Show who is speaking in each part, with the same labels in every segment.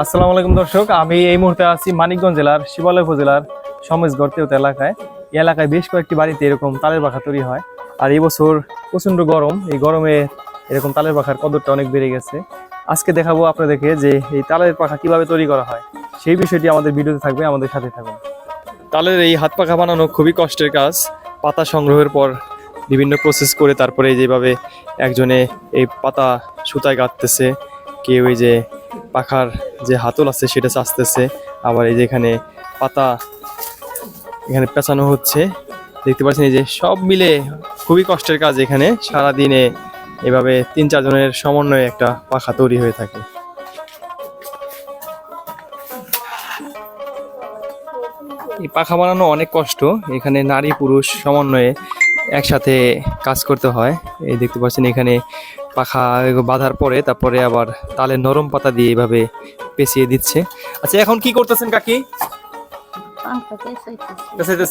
Speaker 1: আসসালামু আলাইকুম দর্শক, আমি এই মুহূর্তে আছি মানিকগঞ্জ জেলার শিবালয় উপজেলার সমেশগড় তেওতা এলাকায়। এই এলাকায় বেশ কয়েকটি বাড়িতে এরকম তালের পাখা তৈরি হয়। আর এই বছর প্রচণ্ড গরম, এই গরমে এরকম তালের পাখার কদরটা অনেক বেড়ে গেছে। আজকে দেখাবো আপনাদেরকে যে এই তালের পাখা কীভাবে তৈরি করা হয়। সেই বিষয়টি আমাদের ভিডিওতে থাকবে, আমাদের সাথে থাকুন। তালের এই হাত পাখা বানানো খুবই কষ্টের কাজ। পাতা সংগ্রহের পর বিভিন্ন প্রসেস করে তারপরে যেভাবে একজনে এই পাতা সুতায় গাঁথতেছে, কেউ এই যে পাখার যে হাতল আছে সেটা চাচতেছে। আবার এই যে এখানে পাতা এখানে পেঁচানো হচ্ছে। দেখতে পাচ্ছেন এই যে সব মিলে খুবই কষ্টের কাজ এখানে। সারা দিনে এভাবে তিন চারজনের সমন্বয়ে একটা পাখা তৈরি হয়ে থাকে। এই পাখা বানানো অনেক কষ্ট। এখানে নারী পুরুষ সমন্বয়ে একসাথে কাজ করতে হয়। এই দেখতে পাচ্ছেন এখানে পাখা বাঁধার পরে তারপরে আবার তালের নরম পাতা দিয়ে এভাবে পেঁচিয়ে দিচ্ছে। আচ্ছা এখন কি করতেছেন কাকি?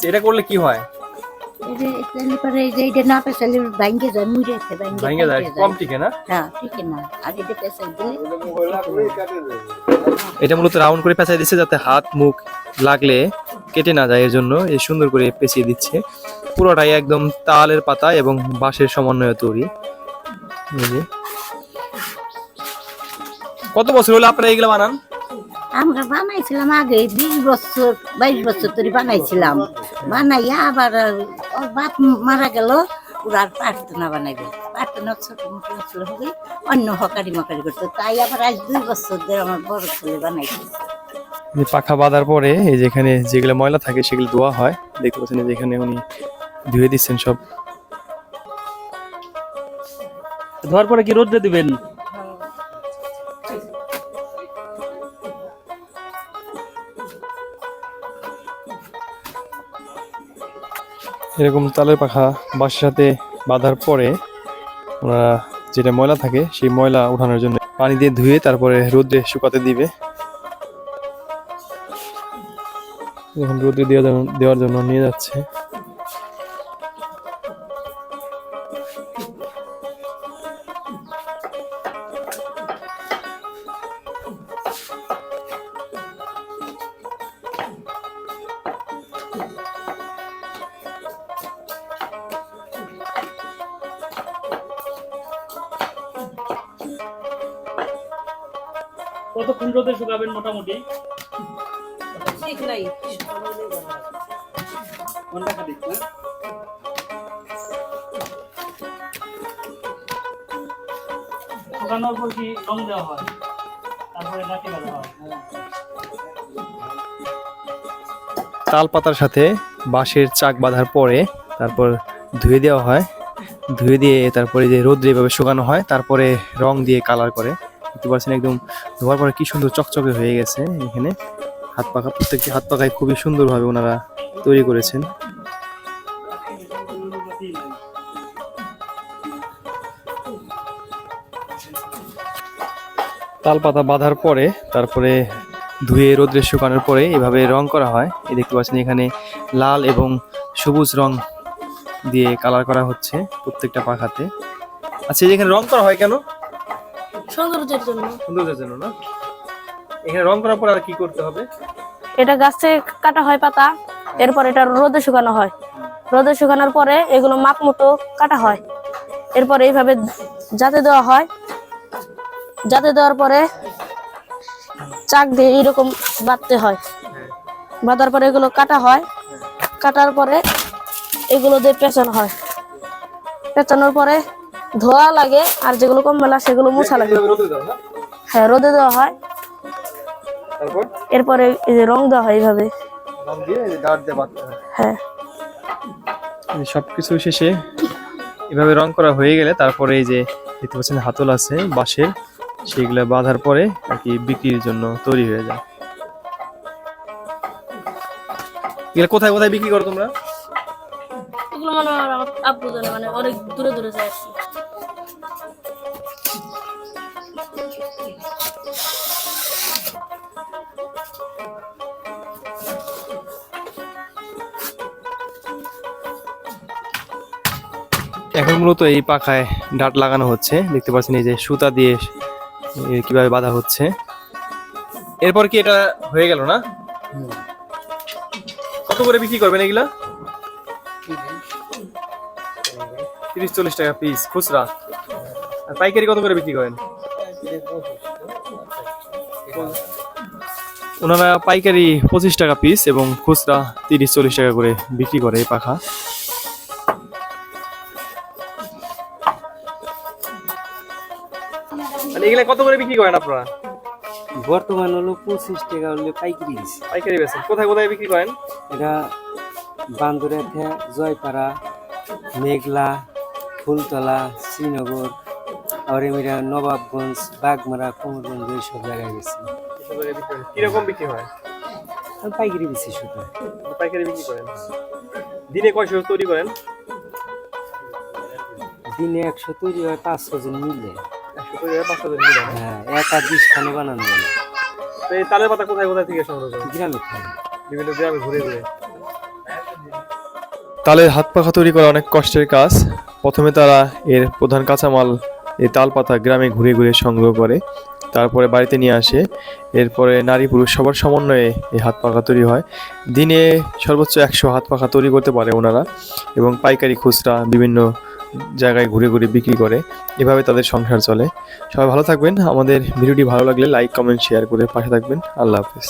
Speaker 1: এটা করলে কি হয়?
Speaker 2: এটা হ্যাঁ এটা
Speaker 1: মূলত রাউন্ড করে পেঁচাই দিচ্ছে যাতে হাত মুখ লাগলে কেটে না যায় এর জন্য এই সুন্দর করে পেঁচিয়ে দিচ্ছে। পুরোটাই একদম তালের পাতা এবং বাঁশের সমন্বয়ে তৈরি। কত বছর হলো আপনারা এগুলো বানান?
Speaker 2: আমরা বানাইছিলাম আগে বিশ বছর বাইশ বছর ধরে বানাইছিলাম। বানাইয়া আবার ওর বাপ মারা গেল ওরা আর পারতো না বানাইবে। পারতো না ছোট মোটো ছিল হবে অন্য হকারি মকারি করতো। তাই আবার আজ দুই বছর ধরে আমার বড় ছেলে বানাইছে।
Speaker 1: যে পাখা বাঁধার পরে এই যেখানে যেগুলো ময়লা থাকে সেগুলো ধোয়া হয়। দেখতে পাচ্ছেন যেখানে উনি ধুয়ে দিচ্ছেন সব।
Speaker 3: ধোয়ার পরে কি রোদ্রে দিবেন?
Speaker 1: এরকম তালের পাখা বাসার সাথে বাঁধার পরে ওনারা যেটা ময়লা থাকে, সেই ময়লা উঠানোর জন্য পানি দিয়ে ধুয়ে তারপরে রোদ্রে শুকাতে দিবে। এখন রোদ্রে দেওয়ার দেওয়ার জন্য নিয়ে যাচ্ছে।
Speaker 3: কতক্ষণ রোদে শুকাবেন মোটামুটি? ঘণ্টা খানিক, না? শুকানোর পর কি রং দেওয়া হয়? তারপরে নাকি বাঁধা হয়।
Speaker 1: তাল পাতার সাথে বাঁশের চাক বাঁধার পরে তারপর ধুয়ে দেওয়া হয়। ধুয়ে দিয়ে তারপরে যে রোদ্রে এভাবে শুকানো হয় তারপরে রং দিয়ে কালার করে। দেখতে পাচ্ছেন একদম ধোয়ার পরে কি সুন্দর চকচকে হয়ে গেছে এখানে। হাত পাখা, প্রত্যেকটি হাত পাখায় খুবই সুন্দরভাবে ওনারা তৈরি করেছেন। তাল পাতা বাঁধার পরে, তারপরে ধুয়ে রোদ্রে শুকানোর পরে এভাবে রং করা হয়। এই দেখতে পাচ্ছেন এখানে লাল এবং সবুজ রং দিয়ে কালার করা হচ্ছে প্রত্যেকটা পাখাতে। আচ্ছা এখানে রং করা হয় কেন?
Speaker 4: সৌন্দর্যের জন্য।
Speaker 1: সৌন্দর্যের জন্য না? এখানে রং করার পর আর কি করতে হবে?
Speaker 4: এটা গাছে কাটা হয় পাতা এরপর এটা রোদে শুকানো হয়। রোদে শুকানোর পরে এগুলো মাপ মতো কাটা হয়। এরপর এইভাবে যাতে দেওয়া হয়। যাতে দেওয়ার পরে চাক দিয়ে এইরকম বাঁধতে হয়। বাঁধার পরে এগুলো কাটা হয়। কাটার পরে এগুলো দিয়ে পেঁচানো হয়। পেঁচানোর পরে ধোয়া লাগে আর যেগুলো কম মেলা সেগুলো মোছা লাগে।
Speaker 1: রোদে
Speaker 4: হ্যাঁ রোদে দেওয়া হয়। এরপরে এই যে রং দেওয়া হয় এইভাবে।
Speaker 1: রং দিয়ে এই যে গাঢ় দিয়ে বাঁধতে হয়। সবকিছু শেষে এভাবে রং করা হয়ে গেলে তারপরে এই যে দেখতে পাচ্ছেন হাতল আছে বাঁশের সেগুলো বাঁধার পরে আর কি বিক্রির জন্য তৈরি হয়ে যায়। এগুলো কোথায় কোথায় বিক্রি করো তোমরা?
Speaker 4: এগুলো মানে আব্বু মানে অনেক দূরে দূরে যায়
Speaker 1: এখন মূলত এই পাখায় ডাট লাগানো হচ্ছে। দেখতে পাচ্ছেন এই যে সুতা দিয়ে কীভাবে বাঁধা হচ্ছে। এরপর কি এটা হয়ে গেল না? কত করে বিক্রি করবেন এগুলা? তিরিশ, চল্লিশ টাকা পিস খুচরা। আর পাইকারি কত করে বিক্রি করেন? ওনারা পাইকারি পঁচিশ টাকা পিস এবং খুচরা তিরিশ, চল্লিশ টাকা করে বিক্রি করে এই পাখা। মানে এগুলা কত করে বিক্রি করেন আপনারা?
Speaker 5: বর্তমান হলো পঁচিশ টাকা হলে পাইকারি দিচ্ছে
Speaker 1: পাইকারি বেচেন। কোথায় কোথায় বিক্রি করেন?
Speaker 5: এটা বান্দরেথা জয়পাড়া মেঘলা ফুলতলা শ্রীনগর আর এমিরা নবাবগঞ্জ বাগমারা কোমরগঞ্জ এইসব জায়গায় গেছি
Speaker 1: কীরকম বিক্রি হয়?
Speaker 5: পাইকারি দিচ্ছি শুধু।
Speaker 1: পাইকারি বিক্রি করেন। দিনে কয়শো তৈরি করেন?
Speaker 5: দিনে একশো তৈরি হয় পাঁচশো জন মিলে।
Speaker 1: হয় পাঁচশো তৈরি করেন
Speaker 5: হ্যাঁ এক আর বিশ খানে বানানো যাবে।
Speaker 1: তো এই তালের পাতা কোথায় কোথায় থেকে সংগ্রহ করেন?
Speaker 5: গ্রামে
Speaker 1: বিভিন্ন গ্রামে ঘুরে ঘুরে। তালের হাত পাখা তৈরি করা অনেক কষ্টের কাজ। প্রথমে তারা এর প্রধান কাঁচামাল এই তাল পাতা গ্রামে ঘুরে ঘুরে সংগ্রহ করে তারপরে বাড়িতে নিয়ে আসে। এরপরে নারী পুরুষ সবার সমন্বয়ে এই হাত পাখা তৈরি হয়। দিনে সর্বোচ্চ একশো হাত পাখা তৈরি করতে পারে ওনারা। এবং পাইকারি খুচরা বিভিন্ন জায়গায় ঘুরে ঘুরে বিক্রি করে, এভাবে তাদের সংসার চলে। সবাই ভালো থাকবেন। আমাদের ভিডিওটি ভালো লাগলে লাইক কমেন্ট শেয়ার করে পাশে থাকবেন। আল্লাহ হাফিজ।